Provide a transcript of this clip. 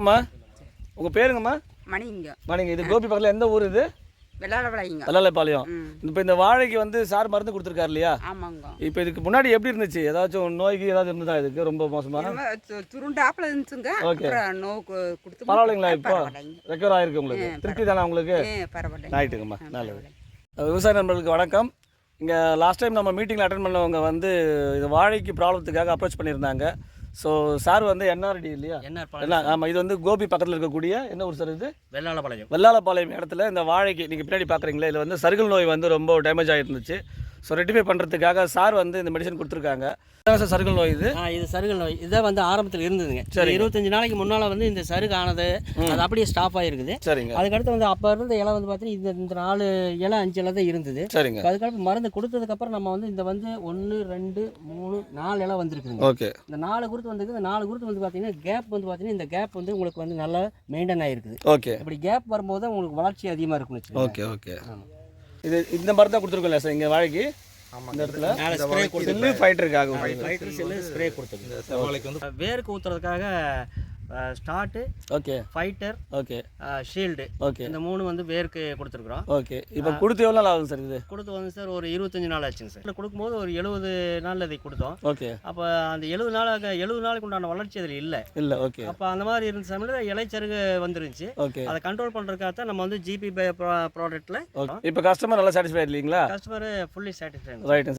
அம்மா உங்கள் பேருங்கம்மா? மணிங்க மணிங்க இது கோபி பக்கத்தில் எந்த ஊர் இது? வெள்ளாளைப்பாளையம் ம். இப்போ இந்த வாழைக்கு வந்து சார் மருந்து கொடுத்துருக்காரு இல்லையா? ஆமாங்க. இப்போ இதுக்கு முன்னாடி எப்படி இருந்துச்சு? ஏதாச்சும் நோய்க்கு ஏதாவது இருந்ததா இதுக்கு? ரொம்ப மோசமா? என்னமோ து- துருண்டாப்புல இருந்துச்சுங்க. Okay. அப்புறம் நோ கு- கொடுத்து பரவாயில்லைங்களா இப்போ? ரெக்கவர் ஆயிருக்கு உங்களுக்கு. திருப்தி தானே உங்களுக்கு? ஏ பரவாயில்லைங்க. ஆயிட்டுங்கம்மா. நல்லது. விவசாய நண்பர்களுக்கு வணக்கம். இங்கே லாஸ்ட் டைம் நம்ம மீட்டிங்கில் அட்டன் பண்ணவங்க வந்து இது வாழைக்கு ப்ராப்ளத்துக்காக அப்ரோச் பண்ணியிருந்தாங்க. ஸோ சார் வந்து என்ஆர்டி இல்லையா? என்ன ஆமாம் இது வந்து கோபி பக்கத்தில் இருக்கக்கூடிய என்ன ஊர் சார் இது? வெள்ளாளபாளையம். வெள்ளாளப்பாளையம் இடத்துல இந்த வாழைக்கு நீங்கள் பின்னாடி பார்க்குறீங்களா இதில் வந்து சருகல் நோய் வந்து ரொம்ப டேமேஜ் ஆகிருந்துச்சு ஸோ ரெட்டிஃபை பண்ணுறதுக்காக சார் வந்து இந்த மெடிசன் கொடுத்துருக்காங்க. சார் சருகல் நோய் இது? இது சருகல் நோய். இதான் வந்து ஆரம்பத்தில் இருந்ததுங்க. சரி இருபத்தஞ்சு நாளைக்கு முன்னால் வந்து இந்த சருகு ஆனது அது அப்படியே ஸ்டாப் ஆகிருக்குது சரிங்க. அதுக்கடுத்து வந்து அப்போ இருந்த இலை வந்து பார்த்தீங்கன்னா இந்த இந்த நாலு இலை அஞ்சு இலை தான் இருந்தது. சரிங்க. அதுக்கடுத்து மருந்து கொடுத்ததுக்கப்புறம் நம்ம வந்து இந்த வந்து ஒன்று ரெண்டு மூணு நாலு இலை வந்துருக்குதுங்க. ஓகே. இந்த நாலு குருத்து வந்துருக்கு இந்த நாலு குருத்து வந்து பார்த்தீங்கன்னா கேப் வந்து பார்த்தீங்கன்னா இந்த கேப் வந்து உங்களுக்கு வந்து நல்லா மெயின்டைன் ஆகிருக்குது ஓகே. இப்படி கேப் வரும்போது உங்களுக்கு வளர்ச்சி அதிகமாக வச்சுக்கோங்க. Okay okay. இது இந்த மருந்து தான் கொடுத்துருக்கோம்ல சார் இங்கே வாழைக்கு. இந்த இடத்துல. ஸ்ப்ரே செல்லு ஃபைட்டருக்காக வேருக்கு ஊற்றுறதுக்காக start okay. Fighter okay. Shield. Okay. இந்த மூணு வந்து வேருக்கு கொடுத்துருக்குறோம். ஓகே. இப்போ கொடுத்து எவ்வளோ நாள் ஆகுது சார் இது? கொடுத்து வந்து சார் ஒரு இருபத்தஞ்சு நாள் ஆச்சுங்க சார். கொடுக்கும்போது ஒரு எழுபது நாளில் இதை கொடுத்தோம். ஓகே. அப்போ அந்த எழுபது நாளாக எழுபது நாளுக்கு உண்டான வளர்ச்சி அதில் இல்லை. இல்லை ஓகே. அப்போ அந்த மாதிரி இருந்த சமயத்தில் இலைச்சருகு வந்துருந்துச்சு. ஓகே. அதை கண்ட்ரோல் பண்ணுறதுக்காக தான் நம்ம வந்து ஜிபி ப்ராடக்ட்டில் இப்போ கஸ்டமர் நல்லா சாட்டிஸ்ஃபை இல்லைங்களா? Customer fully satisfy right